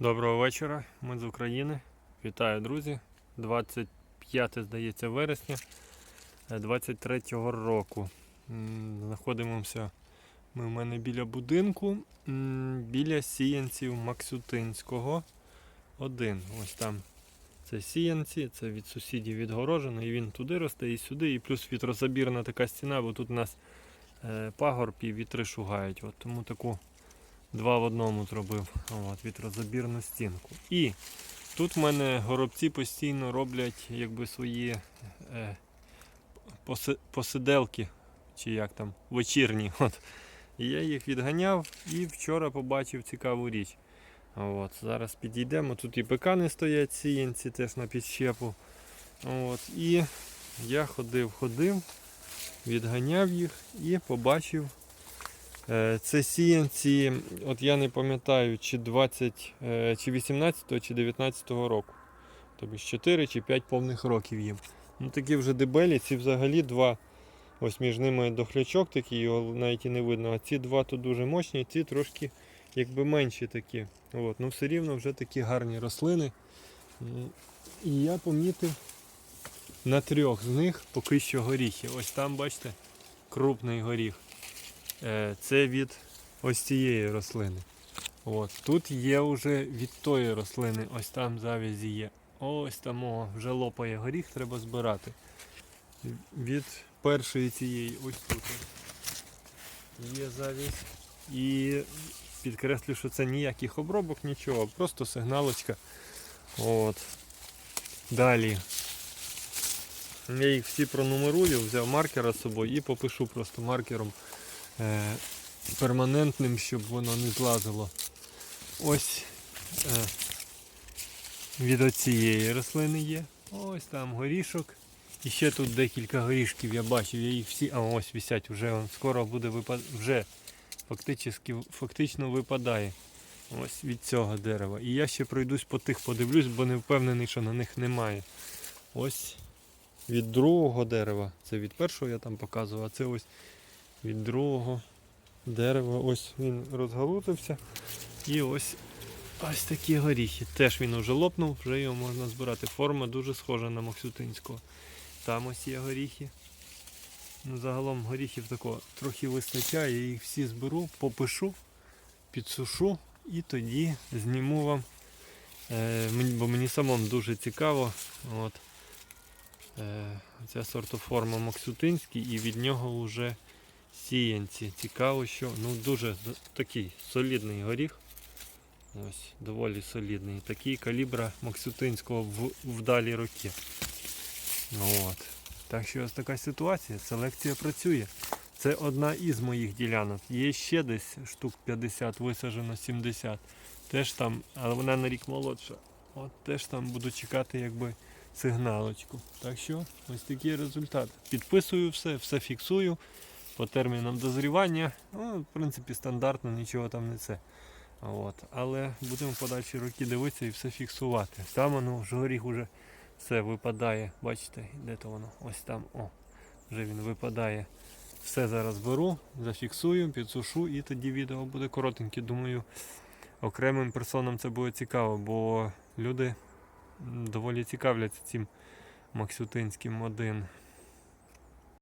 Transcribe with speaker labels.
Speaker 1: Доброго вечора, ми з України. Вітаю, друзі. 25, здається, вересня 23-го року. Знаходимося ми в мене біля будинку, біля сіянців Максютинського. Один. Ось там це сіянці, це від сусідів відгорожено, і він туди росте, і сюди, і плюс вітрозабірна така стіна, бо тут у нас е, пагорб і вітри шугають. От, тому таку Два в одному зробив от, вітрозабірну стінку. І тут в мене горобці постійно роблять якби свої е, посиделки, чи як там, вечірні. От. І я їх відганяв і вчора побачив цікаву річ. От, зараз підійдемо. Тут і пекани стоять сіянці теж на підщепу. От, і я ходив, ходив, відганяв їх і побачив Це сіянці, от я не пам'ятаю, чи 20, е, чи 18, чи 19 року. Тобто 4 чи 5 повних років їм. Ну такі вже дебелі, ці взагалі два. Ось між ними дохлячок такий, його навіть і не видно. А ці два тут дуже мощні, ці трошки якби менші такі. От. Ну все рівно вже такі гарні рослини. І я помітив на трьох з них поки що горіхи. Ось там, бачите, крупний горіх. Е, Це від ось цієї рослини. От. Тут є вже від тої рослини, ось там завязі є. Ось там вже лопає горіх, треба збирати. Від першої цієї ось тут є завість. І підкреслю, що це ніяких обробок, нічого, просто сигналочка. От. Далі. Я їх всі пронумерую, взяв маркера з собою і попишу просто маркером перманентним, щоб воно не злазило. Ось е, від оцієї рослини є. Ось там горішок. І ще тут декілька горішків я бачив, я їх всі. А ось висять, вже скоро буде випад... вже фактично, фактично випадає. Ось від цього дерева. І я ще пройдусь по тих, подивлюсь, бо не впевнений, що на них немає. Ось від другого дерева. Це від першого я там показував, а це ось від другого дерева. Ось він розгалутився. І ось ось такі горіхи. Теж він вже лопнув, вже його можна збирати. Форма дуже схожа на Максютинського. Там ось є горіхи. Ну, загалом горіхів такого трохи вистачає, я їх всі зберу, попишу, підсушу і тоді зніму вам. Е, бо мені самому дуже цікаво. От, е, ця сортоформа Максютинський і від нього вже сіянці. Цікаво, що ну дуже такий солідний горіх. Ось, доволі солідний. Такий калібра Максютинського в, вдалі роки. От. Так що ось така ситуація. Селекція працює. Це одна із моїх ділянок. Є ще десь штук 50, висаджено 70. Теж там, але вона на рік молодша. От теж там буду чекати якби сигналочку. Так що ось такий результат. Підписую все, все фіксую по термінам дозрівання. Ну, в принципі, стандартно, нічого там не це. От. Але будемо подальші роки дивитися і все фіксувати. Там воно ж горіх уже все випадає. Бачите, де то воно? Ось там. О, вже він випадає. Все зараз беру, зафіксую, підсушу і тоді відео буде коротеньке. Думаю, окремим персонам це буде цікаво, бо люди доволі цікавляться цим Максютинським один.